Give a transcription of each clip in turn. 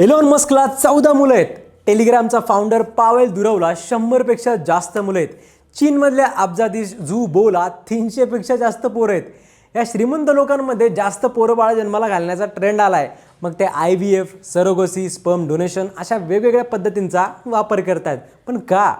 Elon मस्कला चौदा मुलं आहेत. टेलिग्रामचा फाउंडर पावेल दुरवला शंभरपेक्षा जास्त मुलं आहेत. चीनमधल्या अब्जाधीश झू बोला तीनशेपेक्षा जास्त पोरं आहेत. या श्रीमंत लोकांमध्ये जास्त पोरं बाळा जन्माला घालण्याचा ट्रेंड आला आहे मग ते I V F surrogacy sperm donation अशा वेगवेगळ्या पद्धतींचा वापर करतायत. पण का?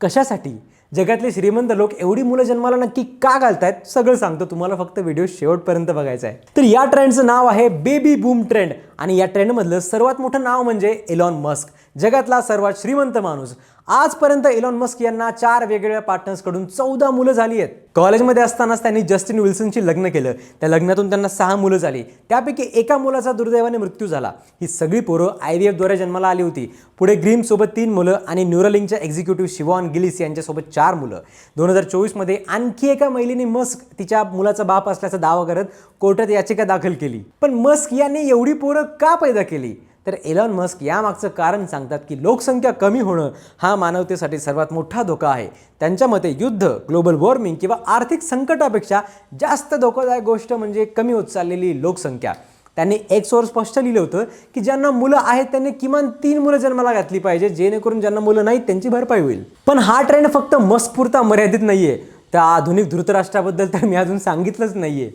कशासाठी? जगातले श्रीमंत लोक एवढी मुलं जन्माला नक्की का घालतायत? सगळं सांगतो. तुम्हाला फक्त व्हिडिओ शेवटपर्यंत बघायचा आहे. तर या ट्रेंडचं नाव आहे बेबी बूम ट्रेंड आणि या ट्रेंडमधलं सर्वात मोठं नाव म्हणजे एलॉन मस्क जगातला सर्वात श्रीमंत माणूस. आजपर्यंत एलॉन मस्क यांना चार वेगवेगळ्या पार्टनर्सकडून चौदा मुलं झाली आहेत. कॉलेजमध्ये असतानाच त्यांनी जस्टिन विल्सनशी लग्न केलं. त्या लग्नातून त्यांना सहा मुलं झाली. त्यापैकी एका मुलाचा दुर्दैवाने मृत्यू झाला. ही सगळी पोरं आय व्ही एफद्वारे जन्माला आली होती. पुढे ग्रीमसोबत तीन मुलं आणि न्युरलिंगच्या एक्झिक्युटिव्ह शिवॉन गिलिस यांच्यासोबत चार मुलं. दोन हजार चोवीसमध्ये आणखी एका महिलेने मस्क तिच्या मुलाचा बाप असल्याचा दावा करत कोर्टात याचिका दाखल केली. पण मस्क यांनी एवढी पोरं का पैदा केली? तर एलॉन मस्क यामागचं कारण सांगतात की लोकसंख्या कमी होणं हा मानवतेसाठी सर्वात मोठा धोका आहे. त्यांच्या मते युद्ध ग्लोबल वॉर्मिंग किंवा आर्थिक संकटापेक्षा जास्त धोकादायक गोष्ट म्हणजे कमी होत चाललेली लोकसंख्या. त्यांनी एक्सवर स्पष्ट लिहिलं होतं की ज्यांना मुलं आहेत त्यांनी किमान तीन मुलं जन्माला घातली पाहिजे जेणेकरून ज्यांना मुलं नाहीत त्यांची भरपाई होईल. पण हा ट्रेंड फक्त मस्कपुरता मर्यादित नाहीये. त्या आधुनिक धृतराष्ट्राबद्दल तर मी अजून सांगितलंच नाहीये.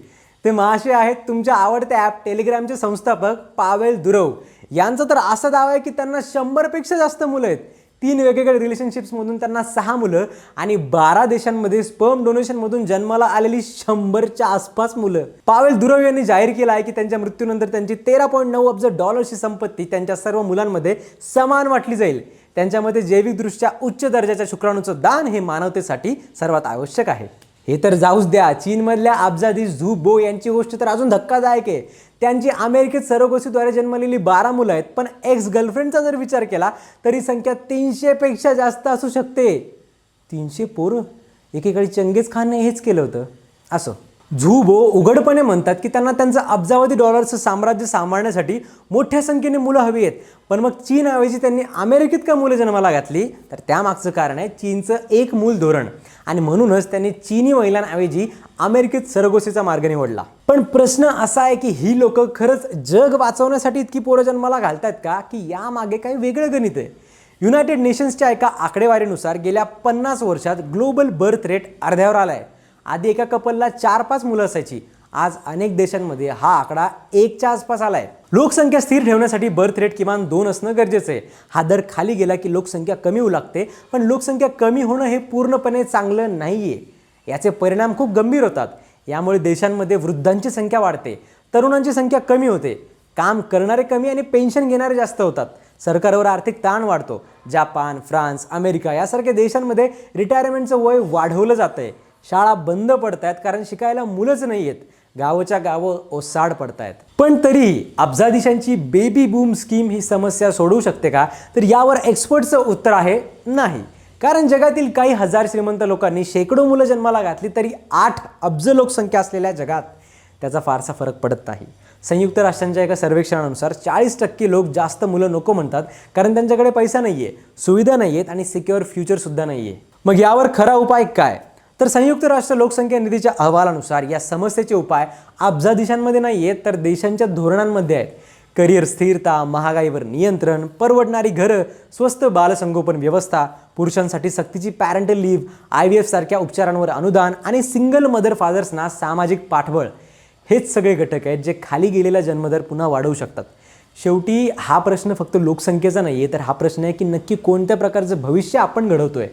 ते महाशय आहेत तुमच्या आवडत्या ॲप टेलिग्रामचे संस्थापक पावेल दुरव. यांचा तर असा दावा आहे की त्यांना शंभरपेक्षा जास्त मुलं आहेत. तीन वेगवेगळ्या रिलेशनशिप्समधून त्यांना सहा मुलं आणि बारा देशांमध्ये स्पर्म डोनेशनमधून जन्माला आलेली शंभरच्या आसपास मुलं. पावेल दुरव यांनी जाहीर केलं आहे की त्यांच्या मृत्यूनंतर त्यांची तेरा पॉईंट नऊ अब्ज डॉलर्सची संपत्ती त्यांच्या सर्व मुलांमध्ये समान वाटली जाईल. त्यांच्यामध्ये जैविकदृष्ट्या उच्च दर्जाच्या शुक्राणूचं दान हे मानवतेसाठी सर्वात आवश्यक आहे. हे तर जाऊच द्या. चीनमधल्या अब्जादी झू बो यांची गोष्ट तर अजून धक्कादायक आहे. त्यांची अमेरिकेत सरोगसीद्वारे जन्मलेली बारा मुलं आहेत पण एक्स गर्लफ्रेंडचा जर विचार केला तरी संख्या तीनशेपेक्षा जास्त असू शकते. तीनशे पोरं? एकेकाळी चंगेज खानने हेच केलं होतं. असं. झू बो उघडपणे म्हणतात की त्यांना त्यांचं अब्जावधी डॉलरचं साम्राज्य सांभाळण्यासाठी मोठ्या संख्येने मुलं हवी आहेत. पण मग चीनऐवजी त्यांनी अमेरिकेत का मुलं जन्माला घातली? तर त्यामागचं कारण आहे चीनचं एक मूल धोरण आणि म्हणूनच त्यांनी चीनी महिलांऐवजी अमेरिकेत सरगोसीचा मार्ग निवडला. पण प्रश्न असा आहे की ही लोक खरंच जग वाचवण्यासाठी इतकी पोरं जन्माला घालतात का? की यामागे काही वेगळं गणित आहे. युनायटेड नेशन्सच्या एका आकडेवारीनुसार गेल्या पन्नास वर्षात ग्लोबल बर्थ रेट अर्ध्यावर आला आहे आधी एका कपलला चार पाच मुलं असायची. आज अनेक देशांमध्ये हा आकडा एकच्या आसपास आला आहे लोकसंख्या स्थिर ठेवण्यासाठी बर्थ रेट किमान दोन असणं गरजेचं आहे. हा दर खाली गेला की लोकसंख्या कमी होऊ लागते पण लोकसंख्या कमी होणं हे पूर्णपणे चांगलं नाही आहे याचे परिणाम खूप गंभीर होतात. यामुळे देशांमध्ये वृद्धांची संख्या वाढते तरुणांची संख्या कमी होते काम करणारे कमी आणि पेन्शन घेणारे जास्त होतात. सरकारवर आर्थिक ताण वाढतो. जापान फ्रान्स अमेरिका यासारख्या देशांमध्ये रिटायरमेंटचं वय वाढवलं जातं आहे शाळा बंद पडत आहेत कारण शिकायला मुलंच नाही आहेत गावच्या गावं ओसाड पडत आहेत पण तरीही अब्जाधीशांची बेबी बूम स्कीम ही समस्या सोडवू शकते का? तर यावर एक्सपर्टचं उत्तर आहे नाही. कारण जगातील काही हजार श्रीमंत लोकांनी शेकडो मुलं जन्माला घातली तरी आठ अब्ज लोकसंख्या असलेल्या जगात त्याचा फारसा फरक पडत नाही. संयुक्त राष्ट्रांच्या एका सर्वेक्षणानुसार चाळीस टक्के लोक जास्त मुलं नको म्हणतात कारण त्यांच्याकडे पैसा नाही आहे सुविधा नाही आहेत आणि सिक्युअर फ्युचरसुद्धा नाही आहे मग यावर खरा उपाय काय? तर संयुक्त राष्ट्र लोकसंख्या निधीच्या अहवालानुसार या समस्येचे उपाय अब्जा देशांमध्ये नाही आहेत तर देशांच्या धोरणांमध्ये आहेत. करिअर स्थिरता महागाईवर नियंत्रण परवडणारी घरं स्वस्त बालसंगोपन व्यवस्था पुरुषांसाठी सक्तीची पॅरेंटल लीव्ह आय व्ही एफसारख्या उपचारांवर अनुदान आणि सिंगल मदर फादर्सना सामाजिक पाठबळ. हेच सगळे घटक आहेत जे खाली गेलेला जन्मदर पुन्हा वाढवू शकतात. शेवटी हा प्रश्न फक्त लोकसंख्येचा नाही आहे तर हा प्रश्न आहे की नक्की कोणत्या प्रकारचं भविष्य आपण घडवतो आहे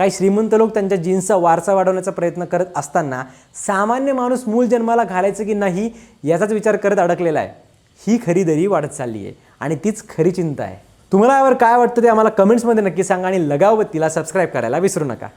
काही श्रीमंत लोक त्यांच्या जीन्सचा वारसा वाढवण्याचा प्रयत्न करत असताना सामान्य माणूस मूल जन्माला घालायचं की नाही याचाच विचार करत अडकलेला आहे. ही खरी दरी वाढत चालली आहे आणि तीच खरी चिंता आहे. तुम्हाला यावर काय वाटतं ते आम्हाला कमेंट्समध्ये नक्की सांगा आणि लगावतीला सबस्क्राईब करायला विसरू नका.